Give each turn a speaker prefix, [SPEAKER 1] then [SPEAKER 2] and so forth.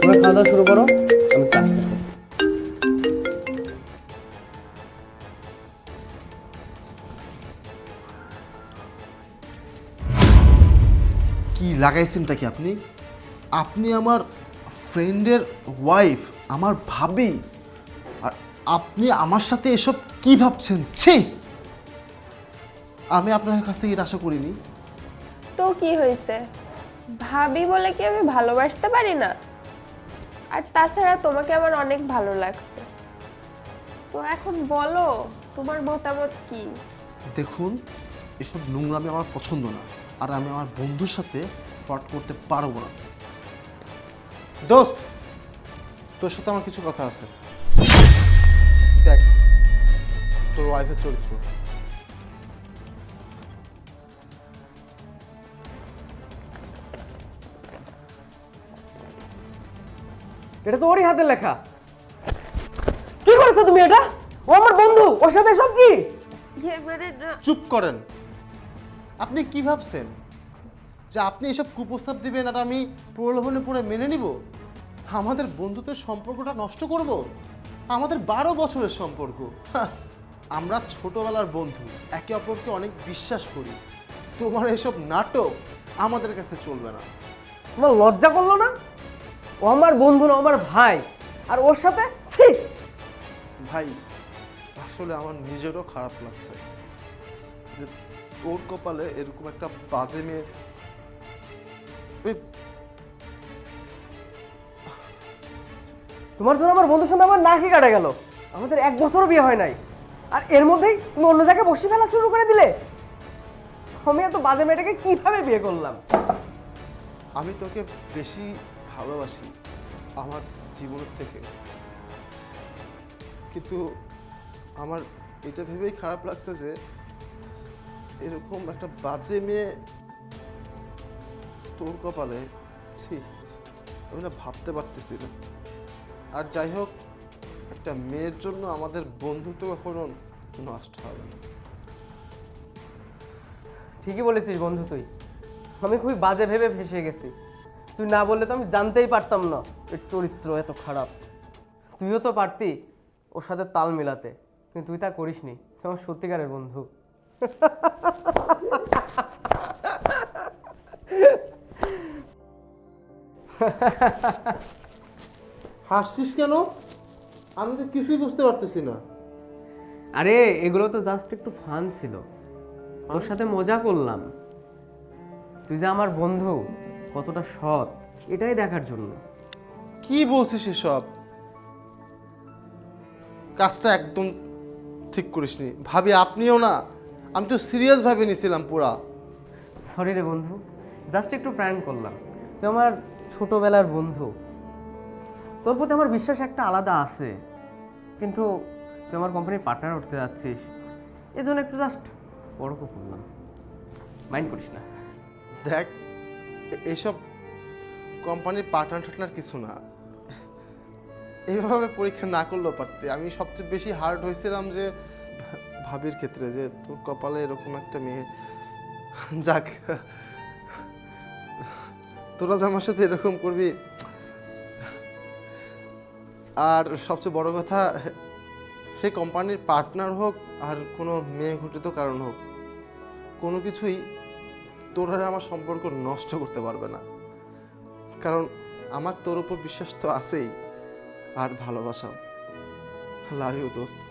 [SPEAKER 1] তোমরা খাওয়া শুরু করো আমি চা কি লাগাইছেনটা কি আপনি? আপনি আমার ফ্রেন্ডের ওয়াইফ আমার ভাবি। আর আপনি আমার সাথে এসব কি ভাবছেন? ছি! আমি আপনার কাছ থেকে এটা আশা করিনি।
[SPEAKER 2] তো কি হয়েছে? ভাবি বলে কি আমি ভালোবাসতে পারি না? আর তাছাড়া তোমাকে আমার অনেক ভালো লাগছে। তো এখন বলো, তোমার মতামত কি?
[SPEAKER 1] দেখুন, এসব নোংরামি আমার পছন্দ না, আর আমি আমার বন্ধুর সাথে ফট করতে পারব না। দোস্ত, তোর সাথে আমার কিছু কথা আছে। দেখ, তোর ওয়াইফের চরিত্র।
[SPEAKER 3] এটা তো ওরই হাতে লেখা। কি করেছ তুমি এটা? ও আমার বন্ধু ওর সাথে সব কি?
[SPEAKER 2] ইয়ে মানে না।
[SPEAKER 1] চুপ করেন। আপনি কি ভাবছেন? যে আপনি এসব কুপ্রস্তাব দিবেন আর আমি প্রলোভনে পড়ে মেনে নিব? আমাদের বন্ধুত্বের সম্পর্কটা নষ্ট করব? আমাদের বারো বছরের সম্পর্ক। হাহ, আমরা ছোটবেলার বন্ধু একে অপরকে অনেক বিশ্বাস করি। তোমার এসব নাটক আমাদের কাছে চলবে না।
[SPEAKER 3] তোমার লজ্জা করল না? ও আমার বন্ধু না আমার ভাই। আর ওর সাথে!
[SPEAKER 1] ভাই আসলে আমার নিজেরও খারাপ লাগছে যে ওর কপালে এরকম একটা বাজে মেয়ে
[SPEAKER 3] তোমার জন্য আমার বন্ধুর সঙ্গে আমার নাকি কাটা গেল। আমাদের এক বছরও বিয়ে হয় নাই। আর এর মধ্যেই তুমি অন্য জায়গায় বসে ফেলা শুরু করে দিলে। আমি এত বাজে মেয়েটাকে কীভাবে বিয়ে করলাম?
[SPEAKER 1] আমি তোকে বেশি ভালোবাসি আমার জীবনের থেকে। কিন্তু আমার এটা ভেবেই খারাপ লাগছে যে এরকম একটা বাজে মেয়ে তোর কপালে, ছি, আমি না ভাবতে পারতেছি না। আর যাই হোক, একটা মেয়ের জন্য আমাদের বন্ধুত্ব কখনো নষ্ট হবে না।
[SPEAKER 3] ঠিকই বলেছিস বন্ধু তুই। আমি খুবই বাজে ভেবে ফেসে গেছি। তুই না বললে তো আমি জানতেই পারতাম না। এর চরিত্র এত খারাপ। তুইও তো পারতি ওর সাথে তাল মিলাতে কিন্তু তুই তা করিসনি। তুই আমার সত্যিকারের বন্ধু।
[SPEAKER 1] হাসছিস কেন? আমি তো কিছুই বুঝতে পারতেছি না।
[SPEAKER 3] আরে এগুলো তো জাস্ট একটু ফান ছিল। তোর সাথে মজা করলাম। তুই যে আমার বন্ধু। কতটা সৎ এটাই দেখার জন্য।
[SPEAKER 1] কি বলছিস এসব? কাজটা একদম ঠিক করিসনি। ভাবি আপনিও না। আমি তো সিরিয়াস ভাবে নিছিলাম পুরা।
[SPEAKER 3] সরি রে বন্ধু জাস্ট একটু প্ল্যান করলাম। তুই আমার ছোটবেলার বন্ধু। তোর প্রতি আমার বিশ্বাস একটা আলাদা আছে। কিন্তু তুই আমার কোম্পানির পার্টনার উঠতে যাচ্ছিস এই জন্য একটু জাস্ট বড় করলাম মাইন্ড করিস না।
[SPEAKER 1] দেখ এইসব কোম্পানির পার্টনার টাটনার কিছু না। এইভাবে পরীক্ষা না করলেও পারতে। আমি সবচেয়ে বেশি হার্ড হয়েছিলাম যে, ভাবির ক্ষেত্রে যে, তোর কপালে এরকম একটা মেয়ে। যাক, তোরা যে আমার সাথে এরকম করবি। আর সবচেয়ে বড় কথা, সে কোম্পানির পার্টনার হোক আর কোনো মেয়ে ঘটিত কারণ হোক, কোনো কিছুই তোর আমার সম্পর্ক নষ্ট করতে পারবে না। কারণ আমার তোর উপর বিশ্বাস তো আছেই। আর ভালোবাসাও। লাভ ইউ দোস্ত।